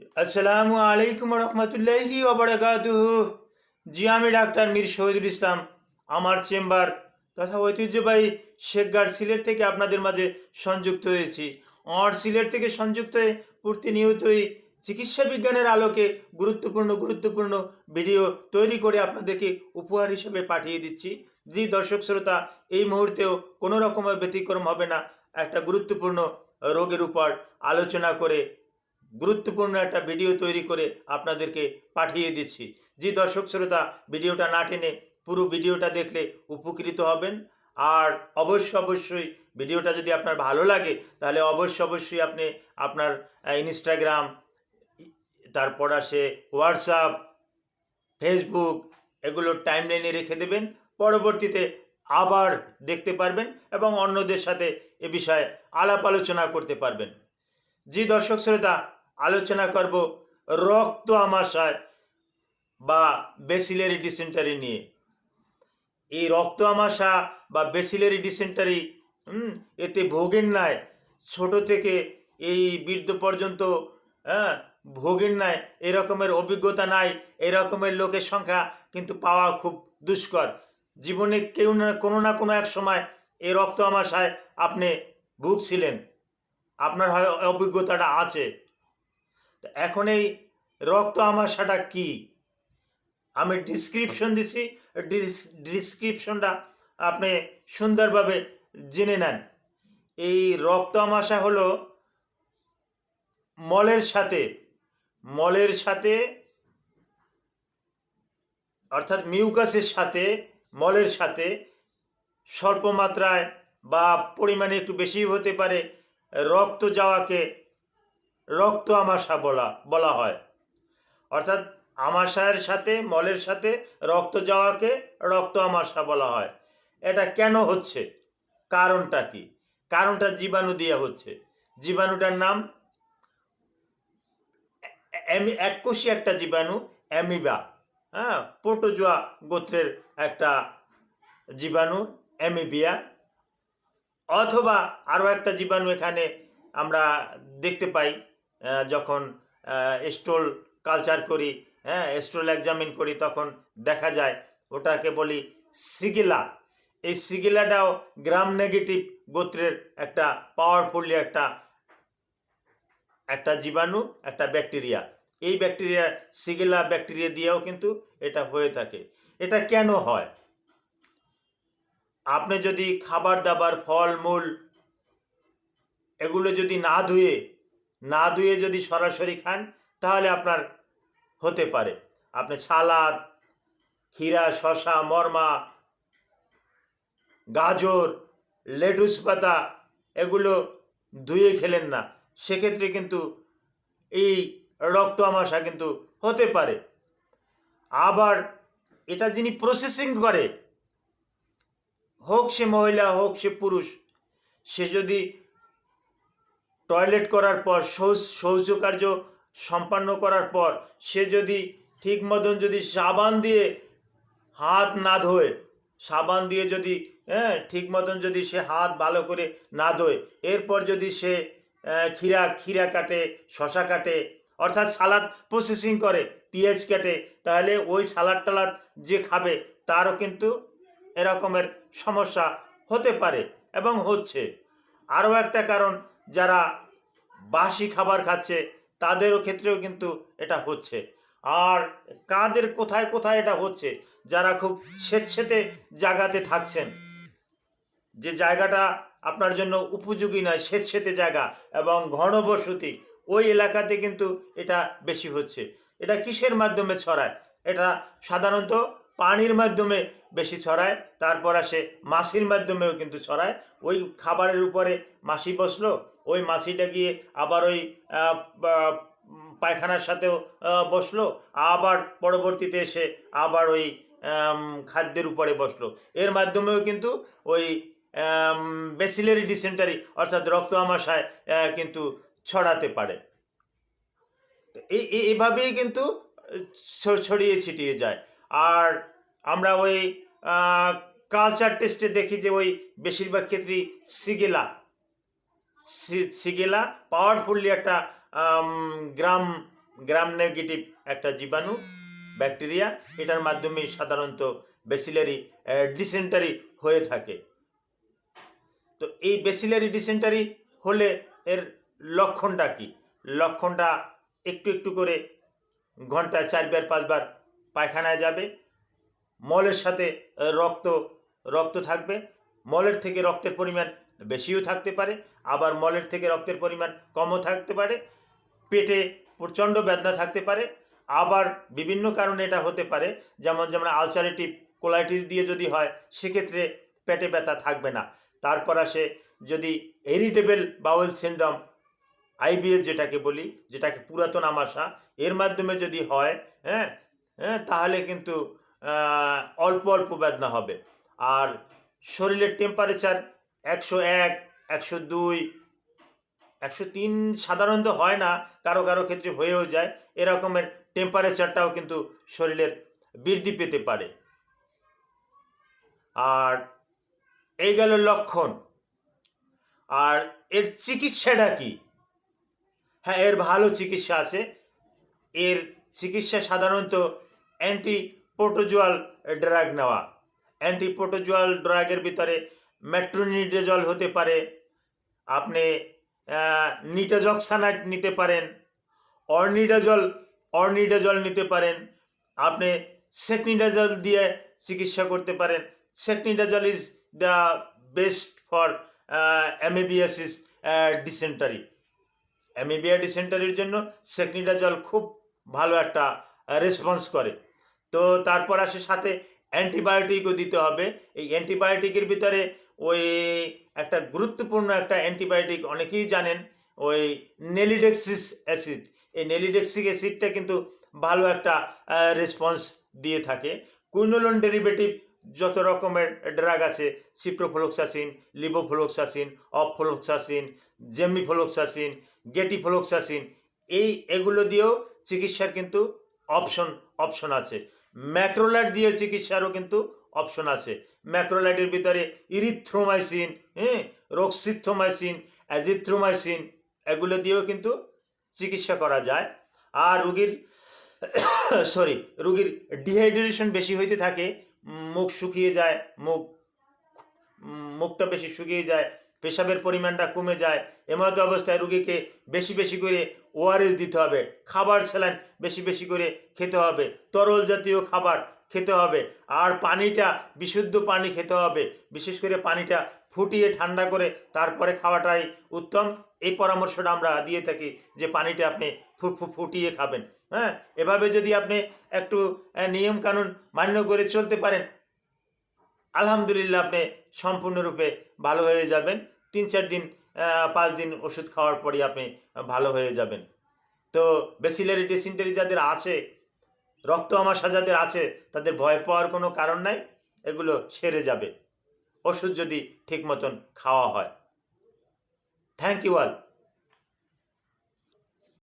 আসসালামু আলাইকুম রহমতুল্লাহি ওবরাকাতুহু জি, আমি ডাক্তার মীর শহীদুল ইসলাম, আমার চেম্বার। তথা ঐতিহ্যবাহী শেখগার সিলেট থেকে আপনাদের মাঝে সংযুক্ত হয়েছি। আমার সিলেট থেকে সংযুক্ত হয়ে প্রতিনিয়তই চিকিৎসা বিজ্ঞানের আলোকে গুরুত্বপূর্ণ গুরুত্বপূর্ণ ভিডিও তৈরি করে আপনাদেরকে উপহার হিসেবে পাঠিয়ে দিচ্ছি। যে দর্শক শ্রোতা, এই মুহূর্তেও কোনো রকমের ব্যতিক্রম হবে না। একটা গুরুত্বপূর্ণ রোগের উপর আলোচনা করে গুরুত্বপূর্ণ একটা ভিডিও তৈরি করে আপনাদেরকে পাঠিয়ে দিচ্ছি। যে দর্শক শ্রোতা, ভিডিওটা না টেনে পুরো ভিডিওটা দেখলে উপকৃত হবেন। আর অবশ্য অবশ্যই ভিডিওটা যদি আপনার ভালো লাগে, তাহলে অবশ্য অবশ্যই আপনি আপনার ইনস্টাগ্রাম তারপর আসে হোয়াটসঅ্যাপ ফেসবুক এগুলো টাইমলাইনে রেখে দেবেন। পরবর্তীতে আবার দেখতে পারবেন এবং অন্যদের সাথে এ বিষয়ে আলাপ আলোচনা করতে পারবেন। জি দর্শক শ্রোতা আলোচনা করব রক্ত আমাশয় বা বেসিলারি ডিসেন্টারি নিয়ে। এই রক্ত আমাশা বা বেসিলারি ডিসেন্টারি এতে ভোগেন নাই ছোট থেকে এই বৃদ্ধ পর্যন্ত হ্যাঁ ভোগেন নাই এরকমের অভিজ্ঞতা নাই এরকমের লোকের সংখ্যা কিন্তু পাওয়া খুব দুষ্কর। জীবনে কেউ না, কোনো না কোনো এক সময় এই রক্ত আমাশায় আপনি ভুগছিলেন। আপনার হয় অভিজ্ঞতাটা আছে। তো এখন এই রক্ত আমাশাটা কি? আমি ডিসক্রিপশন দিছি ডিসক্রিপশনটা আপনি সুন্দরভাবে জেনে নেন। এই রক্ত আমাশা হলো মলের সাথে মলের সাথে, অর্থাৎ মিউকাসের সাথে, মলের সাথে স্বল্প মাত্রায় বা পরিমাণে একটু বেশি হতে পারে রক্ত যাওয়াকে রক্ত আমাশা বলা বলা হয়। অর্থাৎ আমাশায়ের সাথে, মলের সাথে রক্ত যাওয়াকে রক্ত আমাশা বলা হয়। এটা কেন হচ্ছে? কারণটা কি? কারণটা জীবাণু দিয়ে হচ্ছে। জীবাণুটার নাম এককোষী একটা জীবাণু, অ্যামিবা। হ্যাঁ পোটোজোয়া গোত্রের একটা জীবাণু, অ্যামিবিয়া। অথবা আরও একটা জীবাণু এখানে আমরা দেখতে পাই যখন স্টোল কালচার করি হ্যাঁ স্টোল এক্সামিন করি, তখন দেখা যায় ওটাকে বলি সিগিলা। এই সিগিলাটাও গ্রাম নেগেটিভ গোত্রের একটা পাওয়ারফুলি একটা একটা জীবাণু, একটা ব্যাকটেরিয়া। এই ব্যাকটেরিয়া, সিগিলা ব্যাকটেরিয়া দিয়েও কিন্তু এটা হয়ে থাকে। এটা কেন হয়? আপনি যদি খাবার দাবার, ফল, মূল এগুলো যদি না ধুয়ে না ধুয়ে যদি সরাসরি খান, তাহলে আপনার হতে পারে। আপনি সালাদ, ক্ষীরা শশা মর্মা, গাজর, লেটুস পাতা, এগুলো ধুয়ে খেলেন না। সেক্ষেত্রে কিন্তু এই রক্ত আমাশা কিন্তু হতে পারে। আবার এটা যিনি প্রসেসিং করে, হোক সে মহিলা, হোক সে পুরুষ, সে যদি টয়লেট করার পর শৌচ শৌচকার্য সম্পন্ন করার পর, সে যদি ঠিক মতন যদি সাবান দিয়ে হাত না ধোয়, সাবান দিয়ে যদি হ্যাঁ ঠিক মতন যদি সে হাত ভালো করে না ধোয়, এরপর যদি সে ক্ষীরা ক্ষীরা কাটে, শশা কাটে, অর্থাৎ সালাদ প্রসেসিং করে, পেঁয়াজ কাটে, তাহলে ওই সালাদ টালাদ যে খাবে, তারও কিন্তু এরকমের সমস্যা হতে পারে এবং হচ্ছে। আরও একটা কারণ যারা বাসি খাবার খাচ্ছে, তাদেরও ক্ষেত্রেও কিন্তু এটা হচ্ছে। আর কাদের কোথায় কোথায় এটা হচ্ছে, যারা খুব স্বেচ্ছেতে জায়গাতে থাকছেন, যে জায়গাটা আপনার জন্য উপযোগী নয়, স্বেচ্ছেতে জায়গা এবং ঘনবসতি, ওই এলাকাতে কিন্তু এটা বেশি হচ্ছে। এটা কিসের মাধ্যমে ছড়ায়? এটা সাধারণত পানির মাধ্যমে বেশি ছড়ায়, তারপর আসে মাছির মাধ্যমেও কিন্তু ছড়ায়। ওই খাবারের উপরে মাছি বসল, ওই মাছিটা গিয়ে আবার ওই পায়খানার সাথেও বসল, আবার পরবর্তীতে এসে আবার ওই খাদ্যের উপরে বসল। এর মাধ্যমেও কিন্তু ওই বেসিলারি ডিসেন্টারি অর্থাৎ রক্ত আমাশায় কিন্তু ছড়াতে পারে। এই- এভাবেই কিন্তু ছড়িয়ে ছিটিয়ে যায়। আর আমরা ওই কালচার টেস্টে দেখি যে ওই বেশিরভাগ ক্ষেত্রেই সিগেলা সিগেলা পাওয়ারফুলি একটা গ্রাম গ্রাম নেগেটিভ একটা জীবাণু ব্যাকটেরিয়া এটার মাধ্যমেই সাধারণত বেসিলারি ডিসেন্টারি হয়ে থাকে। তো এই বেসিলারি ডিসেন্টারি হলে এর লক্ষণটা কি? লক্ষণটা একটু একটু করে ঘন্টায় চারবার, পাঁচবার পায়খানায় যাবে। মলের সাথে রক্ত রক্ত থাকবে। মলের থেকে রক্তের পরিমাণ বেশিও থাকতে পারে। আবার মলের থেকে রক্তের পরিমাণ কমও থাকতে পারে। পেটে প্রচণ্ড বেদনা থাকতে পারে। আবার বিভিন্ন কারণে এটা হতে পারে। যেমন যেমন আলসারেটিভ কোলাইটিস দিয়ে যদি হয়, সেক্ষেত্রে পেটে ব্যথা থাকবে না। তারপর আসে যদি এরিটেবল বাউল সিন্ড্রোম আইবিএস যেটাকে বলি, যেটাকে পুরাতন আমাশা, এর মাধ্যমে যদি হ্যাঁ হ্যাঁ তাহলে কিন্তু অল্প অল্প বেদনা হবে। আর শরীরের টেম্পারেচার একশো এক, একশো দুই, একশো তিন সাধারণত হয় না, কারও কারও ক্ষেত্রে হয়েও যায়। এরকমের টেম্পারেচারটাও কিন্তু শরীরের বৃদ্ধি পেতে পারে। আর এই গেল লক্ষণ। আর এর চিকিৎসাটা কি? হ্যাঁ এর ভালো চিকিৎসা আছে। এর চিকিৎসা সাধারণত অ্যান্টি পোটোজুয়াল ড্রাগ নেওয়া। অ্যান্টি পোটোজুয়াল ড্রাগের ভিতরে মেট্রোনিডেজল হতে পারে। আপনি নিটোজক্সানাইট নিতে পারেন। অর্নিডাজল অর্নিডাজল নিতে পারেন। আপনি সেকনিডাজল দিয়ে চিকিৎসা করতে পারেন। Secnidazole is the best for amoebiasis dysentery amoebic ডিসেন্টারির জন্য সেকনিডাজল খুব ভালো একটা রেসপন্স করে। তো তারপর আসে সাথে অ্যান্টিবায়োটিকও দিতে হবে। এই অ্যান্টিবায়োটিকের ভিতরে ওই একটা গুরুত্বপূর্ণ একটা অ্যান্টিবায়োটিক অনেকেই জানেন, ওই নেলিডেক্সিস অ্যাসিড। এই নেলিডেক্সিক অ্যাসিডটা কিন্তু ভালো একটা রেসপন্স দিয়ে থাকে। কুইনোলন ডেরিভেটিভ যত রকমের ড্রাগ আছে, সিপ্রোফ্লোক্সাসিন, লিবোফ্লোক্সাসিন, অফ্লোক্সাসিন, জেমিফ্লোক্সাসিন, গেটিফ্লোক্সাসিন, এই এগুলো দিয়েও চিকিৎসার কিন্তু অপশন অপশন আছে। ম্যাক্রোলাইট দিয়ে চিকিৎসারও কিন্তু অপশন আছে। ম্যাক্রোলাইটের ভিতরে ইরিথ্রোমাইসিন হ্যাঁ রোক্সিথ্রোমাইসিন অ্যাজিথ্রোমাইসিন এগুলো দিয়েও কিন্তু চিকিৎসা করা যায়। আর রুগীর সরি রুগীর ডিহাইড্রেশন বেশি হইতে থাকে, মুখ শুকিয়ে যায়, মুখ, মুখটা বেশি শুকিয়ে যায় পেশাবের পরিমাণটা কমে যায় এমতো অবস্থায় রুগীকে বেশি বেশি করে ওআরএস দিতে হবে, খাবার স্যালাইন বেশি বেশি করে খেতে হবে, তরল জাতীয় খাবার খেতে হবে, আর পানিটা, বিশুদ্ধ পানি খেতে হবে, বিশেষ করে পানিটা ফুটিয়ে ঠান্ডা করে তারপরে খাওয়াটাই উত্তম। এই পরামর্শটা আমরা দিয়ে থাকি যে পানিটা আপনি ফুটিয়ে খাবেন হ্যাঁ? এভাবে যদি আপনি একটু নিয়মকানুন মান্য করে চলতে পারেন, আলহামদুলিল্লাহ আপনি সম্পূর্ণরূপে ভালো হয়ে যাবেন। তিন চার দিন পাঁচ দিন ওষুধ খাওয়ার পরই আপনি ভালো হয়ে যাবেন। তো বেসিলারি ডিসেন্টারি যাদের আছে, রক্ত আমাশা যাদের আছে, তাদের ভয় পাওয়ার কোনো কারণ নাই, এগুলো সেরে যাবে। ওষুধ যদি ঠিক মতন খাওয়া হয়। Thank you all